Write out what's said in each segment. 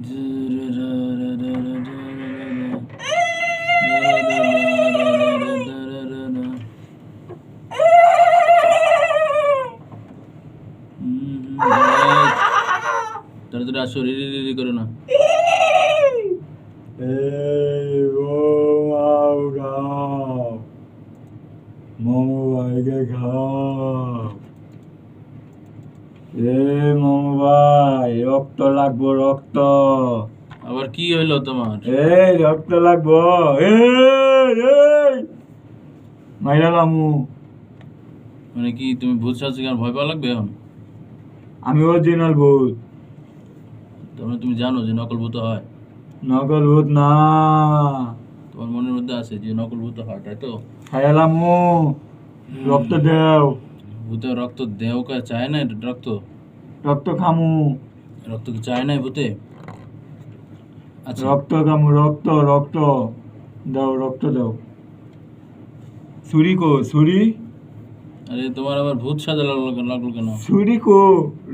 তাড়াতাড়ি আসো রে রে রে করো না এই বৌমাও খাও মোমো ভাইকে খাও এ মোমো ভাই রক্ত লাগবো রক্ত। আবার কি হইল তোমার? এই রক্ত লাগবো। এই এই। মাইরা লামু। মানে কি তুমি ভূত শাস্তি আর ভয় পাওয়া লাগবে এখন? আমি অরিজিনাল ভূত। তার মানে তুমি জানো যে নকল ভূত হয়। নকল ভূত না। তোমার মনের মধ্যে আছে যে নকল ভূত হয় তাই তো? লামু রক্ত দেও। ভূতে রক্ত দেহ কা চায় না রক্ত? রক্ত খামু। রক্ত কি চায় না ভূতে আচ্ছা। রক্ত কামু রক্ত রক্ত। দাও রক্ত দাও। ছুরি কো ছুরি। আরে তোমার আবার ভূত সাজা লাগল কেন- লাগল কেন? ছুরি কো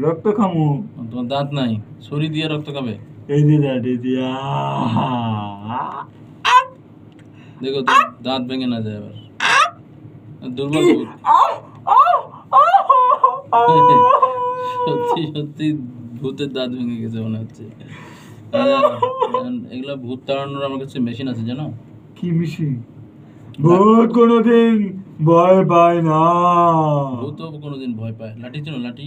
রক্ত খামু। তোমার দাঁত নাই ছুরি দিয়ে রক্ত খাবে। এই যে দাঁত এই যে। দেখো তো, দাঁত ভেঙে না যায় আবার দুর্বল ভূত। সত্যি সত্যি ভূতের দাঁত ভেঙে গেছে মনে হচ্ছে। এগুলা ভূত তাড়ানোর আমার কাছে মেশিন আছে জানো? কি মিশি ভূত কোনোদিন ভয় পায় না। ভূত কোনোদিন ভয় পায়। লাঠি ছিল লাঠি?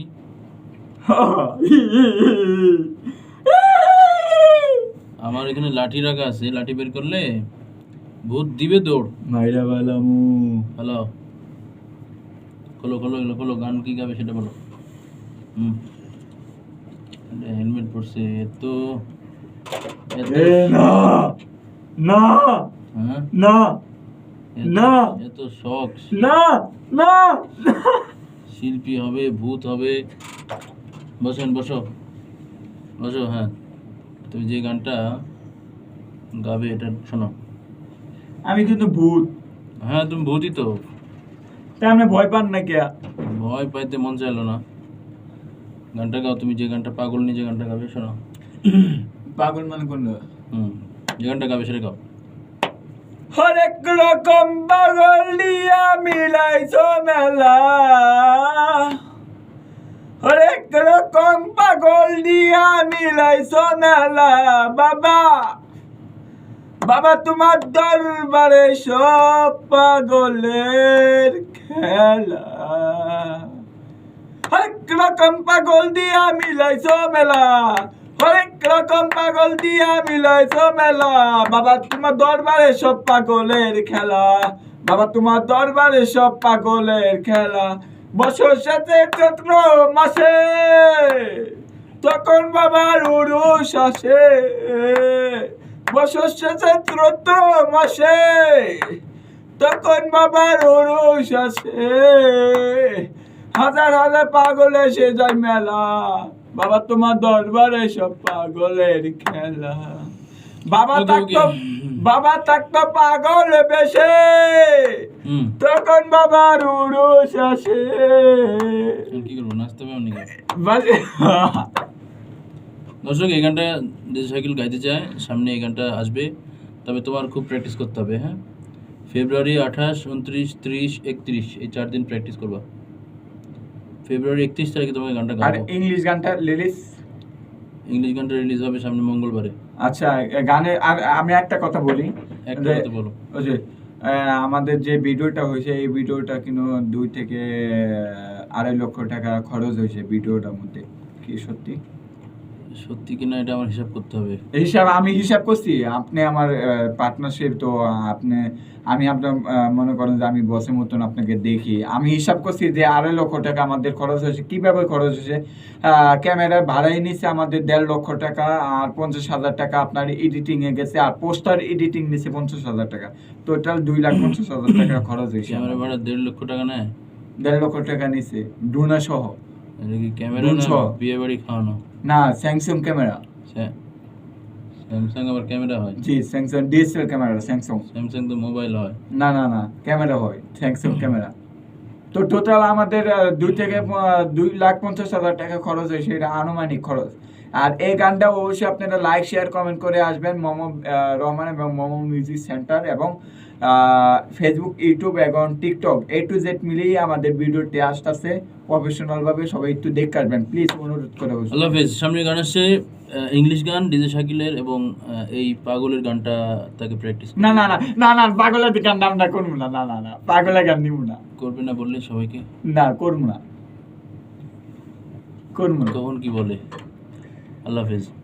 আমার এখানে লাঠি রাখা আছে লাঠি বের করলে ভূত দিবে দৌড়। মাইরা বালামু হ্যালো। খোলো খোলো এগুলো খোলো গান কি গাবে সেটা বলো। হুম। হেলমেট পরছে এত এত না না হ্যাঁ? না না। এত শখ না না শিল্পী হবে ভূত হবে। বসেন বসো। বসো হ্যাঁ। তুমি যে গানটা গাবে এটা শোনো। আমি কিন্তু ভূত। হ্যাঁ তুমি ভূতই তো। তাই আপনি ভয় পান না কে ভয় পাইতে মন চাইলো না। গানটা গাও তুমি যে গানটা পাগল নিয়ে যে গানটা গাবে শোনো পাগল মানে কোন হুম যে গানটা গাবে সেটা গাও। হরেক রকম পাগল দিয়া মিলাইছো মেলা। হরেক রকম পাগল দিয়া মিলাইছো মেলা। বাবা বাবা তোমার দরবারে সব পাগলের খেলা। হরেক রকম পাগল দিয়া মিলাইছো মেলা। হরেক রকম পাগল দিয়া মিলাইছো মেলা। বাবা, তোমার দরবারে সব পাগলের খেলা। বাবা, তোমার দরবারে সব পাগলের খেলা। বছর সাথে চৈত্র মাসে। তখন বাবার উরুষ আসে। বছর সাথে চৈত্র মাসে। তখন বাবার উরুষ আসে। হাজার হাজার পাগল এসে যায় মেলা। বাবা তোমার দরবারে সব পাগলের খেলা। বাবা থাকতো বাবা থাকতো পাগল বেশে। তখন বাবার উরুষ আসে কি করব? নাচতে দর্শক এই গানটা যে সাইকেল গাইতে চায়। সামনে এই গানটা আসবে। তবে তোমার খুব প্র্যাকটিস করতে হবে হ্যাঁ? ফেব্রুয়ারি আঠাশ উনত্রিশ ত্রিশ একত্রিশ এই চার দিন প্র্যাকটিস করবা। ফেব্রুয়ারি একত্রিশ তারিখে তোমাকে গানটা আর গাবো ইংলিশ গানটা রিলিজ ইংলিশ গানটা রিলিজ হবে সামনে মঙ্গলবারে। আচ্ছা গানে আর আমি একটা কথা বলি। একটা কথা বলো। ওই যে আহ, আমাদের যে ভিডিওটা হয়েছে এই ভিডিওটা কিন্তু দুই থেকে আড়াই লক্ষ টাকা খরচ হয়েছে ভিডিওটার মধ্যে। কি সত্যি? সত্যি কিনা এটা আমার হিসাব করতে হবে। হিসাব আমি হিসাব করছি আপনি আমার পার্টনারশিপ তো আপনি আমি আপনার মনে করেন যে আমি বসের মতন আপনাকে দেখি। আমি হিসাব করছি যে আড়াই লক্ষ টাকা আমাদের খরচ হয়েছে। কীভাবে খরচ হয়েছে? ক্যামেরা ভাড়াই নিচ্ছে আমাদের দেড় লক্ষ টাকা আর পঞ্চাশ হাজার টাকা আপনার এডিটিং এ গেছে আর পোস্টার এডিটিং নিচ্ছে পঞ্চাশ হাজার টাকা। টোটাল দুই লাখ পঞ্চাশ হাজার টাকা খরচ হয়েছে ক্যামেরা। ভাড়া দেড় লক্ষ টাকা নেয়? দেড় লক্ষ টাকা নিচ্ছে ডুনা সহ। এটা কি ক্যামেরা না দুশো। বিয়ে বাড়ি খাওয়ানো না স্যামসাং ক্যামেরা স্যামসাং আবার ক্যামেরা হয় জি স্যামসাং ক্যামেরা স্যামসাং স্যামসাং তো মোবাইল হয় না না না ক্যামেরা হয় স্যামসাং ক্যামেরা তো টোটাল আমাদের আহ, দুই থেকে আহ, দুই লাখ পঞ্চাশ হাজার টাকা খরচ হয় সেটা আনুমানিক খরচ। আর এই গানটা অবশ্যই আপনারা লাইক শেয়ার কমেন্ট করে আসবেন মোমো রহমান এবং মোমো মিউজিক সেন্টার এবং ফেসবুক ইউটিউব এবং টিকটক এ টু জেড মিলিয়ে আমাদের ভিডিও টেস্ট আছে প্রফেশনাল ভাবে সবাই একটু দেখে আসবেন। প্লিজ অনুরোধ করে। আল্লাহ হাফেজ সামনে গান আসছে ইংলিশ গান ডিজে শাকিলের এবং এই পাগলের গানটা তাকে প্র্যাকটিস না না না না না পাগলের গান আমরা করব না না না না পাগলের গান নিব না। করবে না বললে সবাইকে? না করব না। করব না। তখন কি বলে? আল্লাহ হাফেজ।